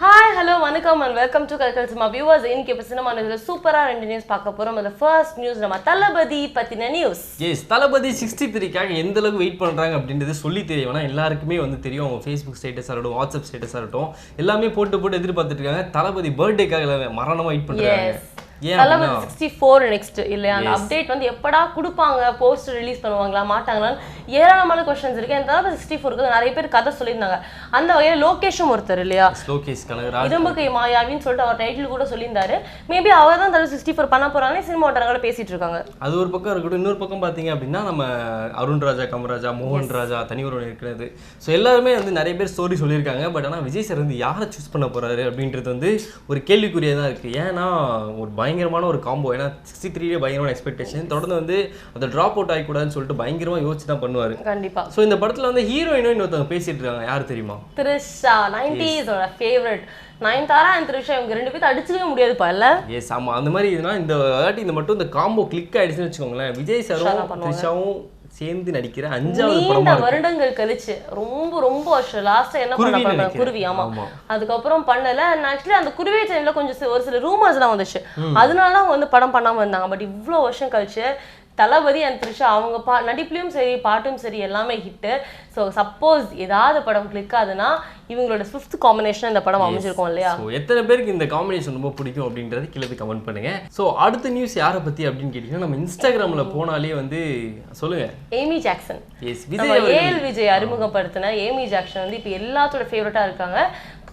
hi hello வணக்கம் and welcome to Kalakkal cinema viewers இன்னைக்கு இப்போ சினிமா நியூஸில் சூப்பராக ரெண்டு நியூஸ் பார்க்க போகிறோம் அதில் ஃபர்ஸ்ட் நியூஸ் நம்ம தளபதி பற்றின நியூஸ் எஸ் தளபதி சிக்ஸ்டி த்ரீக்காக எந்த அளவுக்கு வெயிட் பண்ணுறாங்க அப்படின்றது சொல்லி தெரியும் ஏன்னா எல்லாருக்குமே வந்து தெரியும். அவங்க ஃபேஸ்புக் ஸ்டேட்டஸாக இருக்கட்டும் வாட்ஸ்அப் ஸ்டேட்டஸாக இருக்கட்டும் எல்லாமே போட்டு போட்டு எதிர்பார்த்துட்டு இருக்காங்க. தளபதி பர்த்டேக்காக மரணமாக வெயிட் பண்ணுறாங்க அப்படின்னா சிக்ஸ்டி ஃபோர் நெக்ஸ்ட் இல்லையா? அந்த. அப்டேட் வந்து எப்படா கொடுப்பாங்க? போஸ்ட் ரிலீஸ் பண்ணுவாங்களா? மாட்டாங்களான்னு ஏராளமான கொஸ்டின்ஸ் இருக்கு. அந்த தளபதி சிக்ஸ்டி ஃபோருக்கு நிறைய பேர் கதை சொல்லியிருந்தாங்க. அந்த வகையில் லோகேஷும் ஒருத்தர் இல்லையா? லோகேஷ் கனகராஜ் இரும்புக்கை மாயாவின்னு சொல்லிட்டு அவர் டைட்டில் கூட சொல்லியிருந்தாரு. மேபி அவர் தான் தளபதி சிக்ஸ்டி ஃபோர் பண்ண போறாங்கன்னு சினிமா வட்டாரங்கள பேசிட்டு இருக்காங்க. அது ஒரு பக்கம் இருக்கட்டும். இன்னொரு பக்கம் பார்த்தீங்க அப்படின்னா நம்ம அருண் ராஜா கமராஜா மோகன் ராஜா தனி ஒருவன் இருக்கிறது. ஸோ எல்லாருமே வந்து நிறைய பேர் ஸ்டோரி சொல்லியிருக்காங்க. பட் ஆனால் விஜய் சார் வந்து யாரை சூஸ் பண்ண போறாரு அப்படின்றது வந்து ஒரு கேள்விக்குறியாக தான் இருக்குது ஏன்னா ஒரு பயங்கரமான ஒரு காம்போ ஏன்னா சிக்ஸ்டி த்ரீலே பயங்கரமான எக்ஸ்பெக்டேஷன் தொடர்ந்து வந்து அதை ட்ராப் அவுட் ஆகிக்கூடாதுன்னு சொல்லிட்டு பயங்கரமாக யோசிச்சு தான் பண்ணுவார். கண்டிப்பா. ஸோ இந்த படத்தில் வந்து ஹீரோயினும் இன்னொருத்தவங்க பேசிட்டு இருக்காங்க. யார் தெரியுமா? த்ரிஷா நைன்டிஸோட ஃபேவரட் நயன்தாரா அண்ட் த்ரிஷா இவங்க ரெண்டு பேரும் அடிச்சுக்கவே முடியாதுப்பா இல்ல? எஸ் ஆமாம் அந்த மாதிரி இதுனா இந்த வாட்டி இந்த மட்டும் இந்த காம்போ கிளிக் ஆயிடுச்சுன்னு வச்சுக்கோங்களேன். விஜய் சாரும். த்ரிஷாவும் சேர்ந்து நடிக்கிற அஞ்சாவது படமா வருடங்கள் கழிச்சு ரொம்ப ரொம்ப வருஷம். லாஸ்டா என்ன பண்ண. குருவி ஆமா. அதுக்கப்புறம் பண்ணல. ஆக்சுவலி அந்த குருவி டைம்ல கொஞ்சம் ஒரு சில ரூமர்ஸ் எல்லாம் வந்துச்சு. அதனால அவங்க வந்து படம் பண்ணாம இருந்தாங்க. பட் இவ்வளோ வருஷம் கழிச்சு தளபதி அண்ட் த்ரிஷா அவங்க பா நடிப்புலையும் சரி பாட்டும் சரி எல்லாமே ஹிட்டு ஸோ சப்போஸ் ஏதாவது படம் கிளிக் ஆகுதுன்னா இவங்களோட ஃபிஃப்த் காம்பினேஷன் இந்த படம் அமைஞ்சிருக்கும் இல்லையா? ஸோ எத்தனை பேருக்கு இந்த காம்பினேஷன் ரொம்ப பிடிக்கும் அப்படின்றது கீழே கமெண்ட் பண்ணுங்க. ஸோ அடுத்த நியூஸ் யாரை பத்தி அப்படின்னு கேட்டிங்கன்னா நம்ம இன்ஸ்டாகிராம்ல போனாலே வந்து சொல்லுங்க. Amy Jackson yes Vijay AL Vijay அறிமுகப்படுத்தின Amy Jackson வந்து இப்போ எல்லாத்தோட ஃபேவரட்டா இருக்காங்க.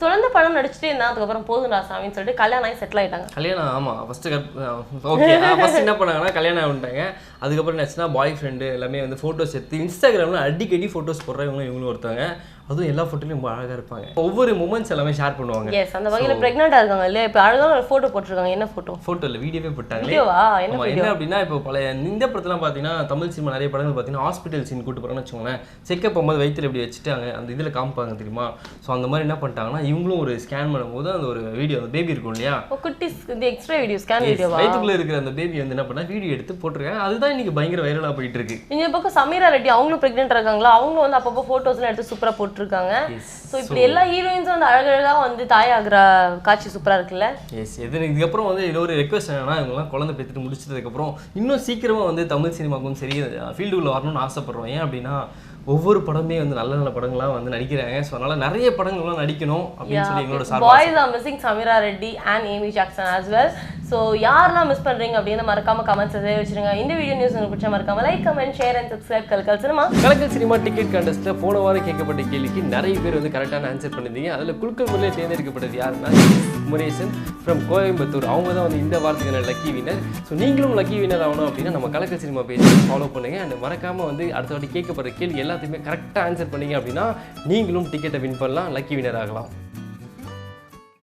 தொடர்ந்து படம் நடிச்சுட்டே இருந்தா அதுக்கப்புறம் போதும் ராசாமின்னு சொல்லிட்டு கல்யாணம் ஆகி செட்டில் ஆயிட்டாங்க. கல்யாணம் ஆமாம் ஃபஸ்ட்டு ஓகே ஃபஸ்ட் என்ன பண்ணாங்கன்னா கல்யாணம் ஆகிட்டாங்க. அதுக்கப்புறம் என்னாச்சுன்னா பாய் ஃப்ரெண்டு எல்லாமே வந்து ஃபோட்டோஸ் எடுத்து இன்ஸ்டாகிராமில் அடிக்கடி ஃபோட்டோஸ் போடுறவங்களும் இவங்களும் ஒருத்தவங்க. அதுவும் எல்லா ஃபோட்டோலையும் ரொம்ப அழகாக இருப்பாங்க. ஒவ்வொரு மூமெண்ட்ஸ் எல்லாமே ஷேர் பண்ணுவாங்க. எஸ் அந்த வகையில பிரெக்னெண்டா இருக்காங்க இல்லையா? இப்போ அழகான ஒரு போட்டோ போட்டிருக்காங்க. என்ன போட்டோ ஃபோட்டோவில் வீடியோவே போட்டாங்களே. வீடியோவா என்ன ஆமா, வீடியோ என்ன அப்படின்னா இப்போ பழைய இந்த படத்துலாம் பார்த்தீங்கன்னா தமிழ் சினிமா நிறைய படங்கள் பார்த்தீங்கன்னா ஹாஸ்பிட்டல் சீன் கூட்டு போகிறாங்கன்னு வச்சுக்கோங்களேன். செக்கப் போகும்போது வயிற்றுல இப்படி வச்சுட்டாங்க. அந்த இதில் காமிப்பாங்க தெரியுமா? ஸோ அந்த மாதிரி என்ன பண்ணிட்டாங்கன்னா இவங்களும் ஒரு ஸ்கேன் பண்ணும்போது அந்த ஒரு வீடியோ அந்த பேபி இருக்கும் இல்லையா? ஓ குட்டி இந்த எக்ஸ்ட்ரா வீடியோ ஸ்கேன் வீடியோவா வயிற்றுக்குள்ள இருக்கிற அந்த பேபி வந்து என்ன பண்ணா வீடியோ எடுத்து போட்டிருக்காங்க. அதுதான் இன்னைக்கு பயங்கர வைரலாக போயிட்டு இருக்கு இந்த பக்கம் சமீரா ரெட்டி அவங்களும் பிரெக்னென்ட் இருக்காங்களா? அவங்களும் வந்து அப்பப்போ ஃபோட்டோஸ்லாம் எடுத்து சூப்பரா போட்டிருக்காங்க. ஸோ இப்படி எல்லா ஹீரோயின்ஸும் வந்து அழகழகா வந்து தாயாகிற காட்சி சூப்பரா இருக்குல்ல? எஸ் எது இதுக்கப்புறம் வந்து இது ஒரு ரெக்வஸ்ட் என்னன்னா இவங்கலாம் குழந்தை பெற்றுட்டு முடிச்சதுக்கப்புறம் இன்னும் சீக்கிரமாக வந்து தமிழ் சினிமாவுக்கும் சரி ஃபீல்டுக்குள்ள வரணும்னு ஆசைப்படுறோம். ஏன் அப்படின்னா ஒவ்வொரு படமே வந்து நல்ல நல்ல படங்களாக வந்து நடிக்கிறாங்க. ஸோ அதனால நிறைய படங்கள்லாம் நடிக்கணும். அப்படின்னு சொல்லி எங்களோட சார்பாக boys are missing Sameera Reddy and Amy Jackson as well so யாரெல்லாம் மிஸ் பண்றீங்க அப்படின்னு மறக்காம கமெண்ட்ஸ் வச்சிருங்க இந்த வீடியோ நியூஸ் உங்களுக்கு பிடிச்ச மறக்காம like comment share and subscribe Kalakkal cinema Kalakkal cinema ticket கான்டெஸ்ட்டில் போன வாரம் கேட்கப்பட்ட கேள்விக்கு நிறைய பேர் வந்து கரெக்டான ஆன்சர் பண்ணியிருந்தீங்க. அதில் குழுக்கள் முறையில் தேர்ந்தெடுக்கப்பட்டது யாருன்னா முரேசன் ஃப்ரம் கோயம்புத்தூர். அவங்க தான் வந்து இந்த வாரத்துக்கான லக்கி வினர் ஸோ நீங்களும் லக்கி வினர் ஆகணும் அப்படின்னா நம்ம கலக்கல் சினிமா பேஜ் ஃபாலோ பண்ணுங்க. அண்ட் மறக்காமல் வந்து அடுத்த வாட்டி கேட்கப்படுற கேள்வி எல்லாத்தையுமே கரெக்டாக ஆன்சர் பண்ணீங்க அப்படின்னா நீங்களும் டிக்கெட்டை வின் பண்ணலாம் லக்கி வினர் ஆகலாம்.